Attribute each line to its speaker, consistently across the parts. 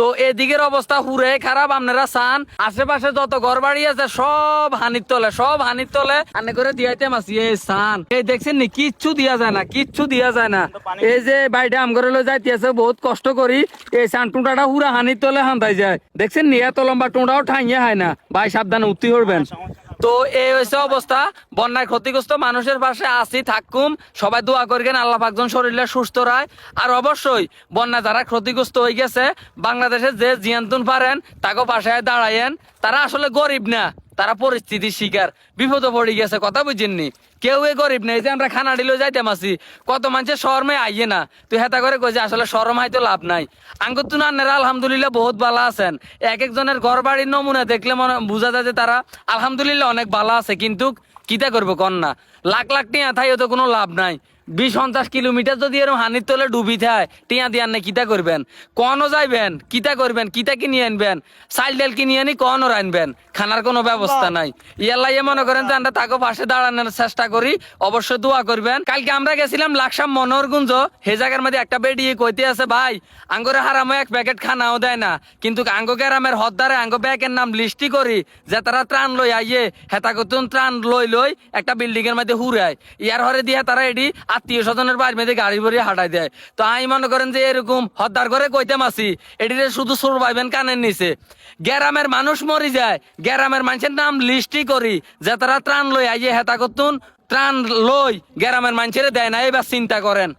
Speaker 1: তো অবস্থা খারাপ, আপনারা চান। যত আছে এই এই দেখছেন কিচ্ছু দিয়া যায় না, কিচ্ছু দিয়া যায় না। এই যে বাইরে আম করে লই যাইতে আছে বহুত কষ্ট করি। এই সান টুটাটা হুরা হানির তলে হান্দাই যায়। দেখছেন নি, এত লম্বা টুটাও ঠাইয়ে হয় না। ভাই, সাবধানে উত্তি করবেন তো এই হয়েছে অবস্থা। বন্যায় ক্ষতিগ্রস্ত মানুষের পাশে আসি থাকুম সবাই দোয়া করবেন, আল্লাহ পাকজন শরীরে সুস্থ রায়। আর অবশ্যই বন্যা যারা ক্ষতিগ্রস্ত হয়ে গেছে, বাংলাদেশে যে জিয়ান্তুন পারেন তাকে পাশে দাঁড়ায়েন। তারা আসলে গরিব না। তারা পরিস্থিতির শিকার। বিপদে পড়ে গেছে, কথা বুঝেননি? কেউ এ গরিব নেই যে আমরা খানা দিলেও যাইতে মাসি কত মানুষের শর্মে আইয়ে না। তুই হেতা করে কই যে আসলে শরম হয়তো লাভ নাই। আঙ্গুর তো আন্নারা আলহামদুলিল্লাহ বহুত ভালো আছেন। এক একজনের ঘর বাড়ির নমুনা দেখলে মনে বোঝা যায় যে তারা আলহামদুলিল্লাহ অনেক ভালো আছে, কিন্তু কিতা করব কন্যা? লাখ লাখ টিয়া থাইও তো কোনো লাভ নাই। বিশ পঞ্চাশ কিলোমিটার যদি এরকম হানির তলে ডুবি থায় টিয়া দিয়ে আনে কিতা করবেন? কনও যাইবেন কিতা করবেন কিতা কিনে আনবেন? চাইল ডাল কিনে আনি কনও রানবেন খানার কোনো ব্যবস্থা নাই। ইয়াল্লাই মনে করেন যে আমরা তাকে পাশে দাঁড়ানোর চেষ্টা করি অবশ্যই দোয়া করবেন। কালকে আমরা গেছিলাম লাকসাম মনোহরগুঞ্জ। হে জায়গার মধ্যে একটা বেডিয়ে কইতে আছে ভাই আঙ্গরে হারামে এক প্যাকেট খানাও দেয় না। কিন্তু আঙ্গ গ্রামের হদ্দারে আঙ্গ ব্যাগের নাম লিস্টি করি যে তারা ত্রাণ লই আইয়ে হেতা ত্রাণ লই লই একটা বিল্ডিং এর মধ্যে হুরায়। ইয়ার হরে দিয়ে তারা এডি আত্মীয় স্বজনের বাড়ির মধ্যে গাড়ি ভরিয়ে হাঁটাই দেয়। তো আমি মনে করেন যে এরকম হদ্দার করে কইতাম আছি এটিরে শুধু সুরবাইবেন কানের নিচে। গ্রামের মানুষ মরি যায় গ্রামের মানুষের নাম লিস্টি করি, যে তারা ত্রাণ লই আইয়ে হেতা কতুন ত্রাণ লই গ্রামের মানুষের দেয় না, এবার চিন্তা করেন।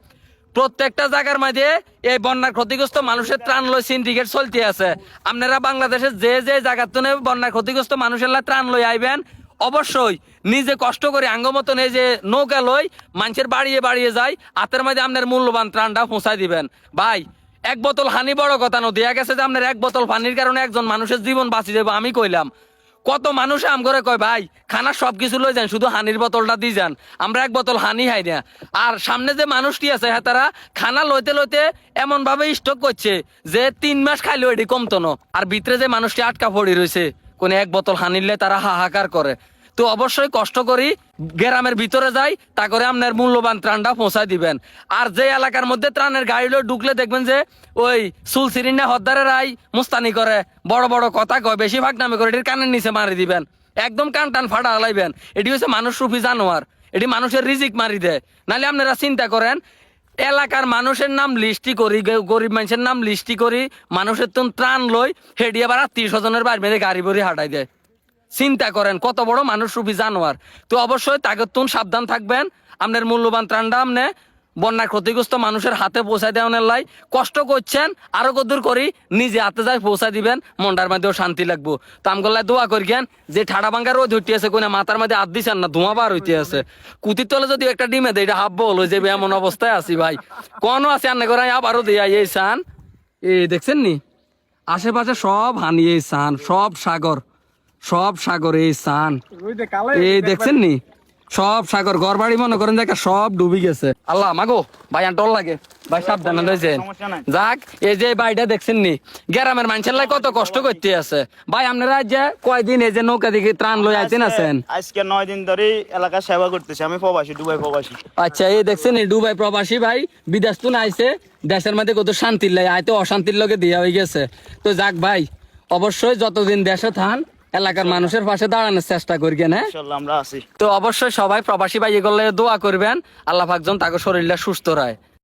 Speaker 1: প্রত্যেকটা জায়গার মাঝে এই বন্যার ক্ষতিগ্রস্ত মানুষের ত্রাণ লই সিন্ডিকেট চলতে আছে। আপনারা বাংলাদেশের যে যে জায়গার তো বন্যার ক্ষতিগ্রস্ত মানুষের ত্রাণ লই আইবেন অবশ্যই নিজে কষ্ট করে আঙ্গ মতন এই যে নৌকা লই মানুষের বাড়িয়ে বাড়িয়ে যায় হাতের মাঝে আপনার মূল্যবান ত্রাণটা পৌঁছাই দিবেন। ভাই, এক বোতল হানি বড় কথা নদী দেখা গেছে যে আপনার এক বোতল পানির কারণে একজন মানুষের জীবন বাঁচি যাব আমি কইলাম। কত মানুষ আম করে কয়, ভাই, খানা সব কিছু লই যান, শুধু হানির বোতলটা দিয়ে যান, আমরা এক বোতল হানি হাই না। আর সামনে যে মানুষটি আছে হ্যাঁ তারা খানা লইতে লইতে এমন ভাবে স্টক করছে যে তিন মাস খাইলেও এটি কমতো না। আর ভিতরে যে মানুষটি আটকা পড়ে রয়েছে, কোন এক বোতল হানিলে তারা হাহাকার করে। তো অবশ্যই কষ্ট করি গ্রামের ভিতরে যাই, তা করে আপনার মূল্যবান ত্রাণটা পৌঁছায় দিবেন। আর যে এলাকার মধ্যে ত্রাণের গাড়িগুলো ঢুকলে দেখবেন যে ওই সুল সিরিনা হদ্দারের আই মুস্তানি করে। বড় বড় কথা কয় বেশিরভাগ নামে করে এটির কানের নিচে মারি দিবেন। একদম কান টান ফাটা হালাইবেন। এটি হচ্ছে মানুষ রূপী জানোয়ার। এটি মানুষের রিজিক মারি দেয়। নাহলে আপনারা চিন্তা করেন, এলাকার মানুষের নাম লিস্টি করি গরিব মানুষের নাম লিস্টি করি, মানুষের তো ত্রাণ লই হেডি আবার আত্মীয় স্বজনের বাড়ি গাড়ি ভরি হাঁটাই দেয়। চিন্তা করেন, কত বড় মানুষ রূপী জানোয়ার। তো অবশ্যই তাকে তুন সাবধান থাকবেন। আপনার মূল্যবান ত্রাণটা আপনি বন্যার ক্ষতিগ্রস্ত মানুষের হাতে পৌঁছায় দেওয়ার লাই। কষ্ট করছেন, আরও কদ্দূর করি, নিজে হাতে যায় পৌঁছায় দিবেন, মনটার মধ্যেও শান্তি লাগবো। তো আমগোল্লায় দোয়া করিকেন যে ঠাডা ভাঙ্গা রোদ হইতে আছে কোনে মাথার মধ্যে হাত দিছেন না, ধোঁয়া বার হইতে আছে। কুতির তলে যদি একটা ডিমে দেয়, এটা হাব বল যে এমন অবস্থায় আছি ভাই। কোনো আছে আন্না করে আবারও দিয়ে এই সান। এই দেখছেন নি? আশেপাশে সব হানি, এই সান, সব সাগর। সব সাগর এই সান। এই দেখছেন নি সব সাগর ঘর বাড়ি মনে করেন দেখা সব ডুবি গেছে। আল্লাহ মাগো ভাই আর ডর লাগে। ভাই সাবধানে রয়েছেন। যাক এই যে বাড়িটা দেখছেন নি গ্রামের মানুষের লাই কত কষ্ট করতে আছে। ভাই আপনারা যে কয়দিন এই যে নৌকা দিকে ত্রাণ লই আইতেন আছেন?
Speaker 2: আজকে নয় দিন ধরে এলাকা সেবা করতেছি আমি প্রবাসী দুবাই প্রবাসী।
Speaker 1: আচ্ছা এই দেখছেন এই ডুবাই প্রবাসী ভাই বিদেশ তো আইছে দেশের মধ্যে কত শান্তির লাগে আইতে অশান্তির লগে দিয়া হয়ে গেছে। তো যাক ভাই অবশ্যই যতদিন দেশে থান এলাকার মানুষের পাশে দাঁড়ানোর চেষ্টা করবেন হ্যাঁ?
Speaker 2: আমরা আছি।
Speaker 1: তো অবশ্যই সবাই প্রবাসী ভাই এগুলো দোয়া করবেন। আল্লাহ পাকজন তাকে শরীরটা সুস্থ রায়